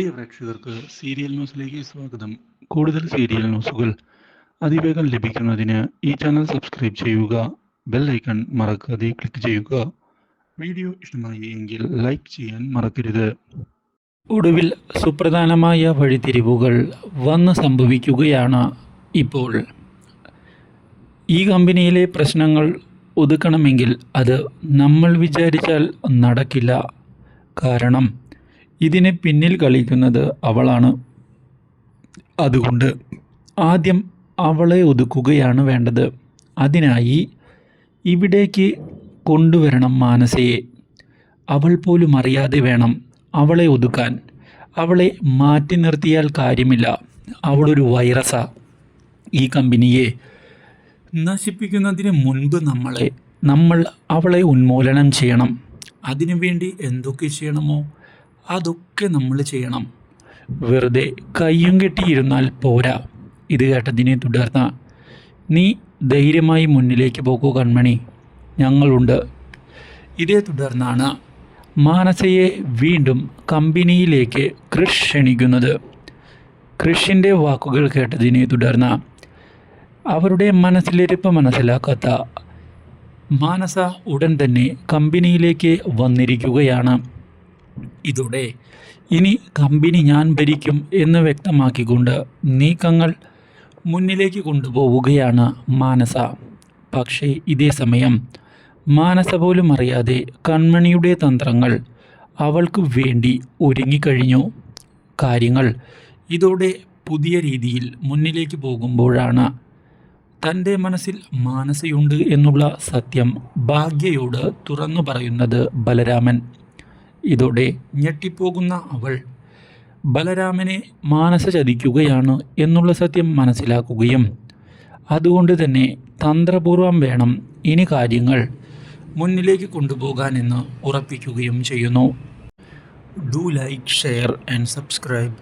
പ്രിയ പ്രേക്ഷകർക്ക് സീരിയൽ ന്യൂസിലേക്ക് സ്വാഗതം. കൂടുതൽ സീരിയൽ ന്യൂസുകൾ അതിവേഗം ലഭിക്കുന്നതിന് ഈ ചാനൽ സബ്സ്ക്രൈബ് ചെയ്യുക ബെൽ ഐക്കൺ മറക്കാതെ ക്ലിക്ക് ചെയ്യുക. വീഡിയോ ഇഷ്ടമായി എങ്കിൽ ലൈക്ക് ചെയ്യാൻ മറക്കരുത്. ഒടുവിൽ സുപ്രധാനമായ വഴിത്തിരിവുകൾ വന്ന് സംഭവിക്കുകയാണ് ഇപ്പോൾ. ഈ കമ്പനിയിലെ പ്രശ്നങ്ങൾ ഒതുക്കണമെങ്കിൽ അത് നമ്മൾ വിചാരിച്ചാൽ നടക്കില്ല. കാരണം ഇതിന് പിന്നിൽ കളിക്കുന്നത് അവളാണ്. അതുകൊണ്ട് ആദ്യം അവളെ ഒതുക്കുകയാണ് വേണ്ടത്. അതിനായി ഇവിടേക്ക് കൊണ്ടുവരണം മാനസയെ. അവൾ പോലും അറിയാതെ വേണം അവളെ ഒതുക്കാൻ. അവളെ മാറ്റി നിർത്തിയാൽ കാര്യമില്ല. അവളൊരു വൈറസാ. ഈ കമ്പനിയെ നശിപ്പിക്കുന്നതിന് മുൻപ് നമ്മളെ നമ്മൾ അവളെ ഉന്മൂലനം ചെയ്യണം. അതിനുവേണ്ടി എന്തൊക്കെ ചെയ്യണമോ? അതൊക്കെ നമ്മൾ ചെയ്യണം. വെറുതെ കയ്യും കെട്ടിയിരുന്നാൽ പോരാ. ഇത് കേട്ടതിനെ തുടർന്ന് നീ ധൈര്യമായി മുന്നിലേക്ക് പോകൂ കൺമണി. ഞങ്ങളുണ്ട്. ഇതേ തുടർന്നാണ് മാനസയെ വീണ്ടും കമ്പനിയിലേക്ക് കൃഷ് ക്ഷണിക്കുന്നത്. കൃഷിന്റെ വാക്കുകൾ കേട്ടതിനെ തുടർന്ന് അവരുടെ മനസ്സിലിരിപ്പ് മനസ്സിലാക്കാത്ത മാനസ ഉടൻ തന്നെ കമ്പനിയിലേക്ക് വന്നിരിക്കുകയാണ്. ഇതോടെ. ഇനി കമ്പനി ഞാൻ ഭരിക്കും എന്ന് വ്യക്തമാക്കിക്കൊണ്ട് നീക്കങ്ങൾ മുന്നിലേക്ക് കൊണ്ടുപോവുകയാണ് മാനസ. പക്ഷേ ഇതേ സമയം മാനസ പോലും അറിയാതെ കൺമണിയുടെ തന്ത്രങ്ങൾ അവൾക്ക് വേണ്ടി ഒരുങ്ങിക്കഴിഞ്ഞു. കാര്യങ്ങൾ ഇതോടെ പുതിയ രീതിയിൽ മുന്നിലേക്ക് പോകുമ്പോഴാണ് തന്റെ മനസ്സിൽ മാനസയുണ്ട് എന്നുള്ള സത്യം ഭാഗ്യയോട് തുറന്നു പറയുന്നത് ബലരാമൻ. ഇതോടെ ഞെട്ടിപ്പോകുന്ന അവൾ ബലരാമനെ മാനസ ചതിക്കുകയാണ് എന്നുള്ള സത്യം മനസ്സിലാക്കുകയും അതുകൊണ്ട് തന്നെ തന്ത്രപൂർവം വേണം ഇനി കാര്യങ്ങൾ മുന്നിലേക്ക് കൊണ്ടുപോകാനെന്ന് ഉറപ്പിക്കുകയും ചെയ്യുന്നു. Do like share and subscribe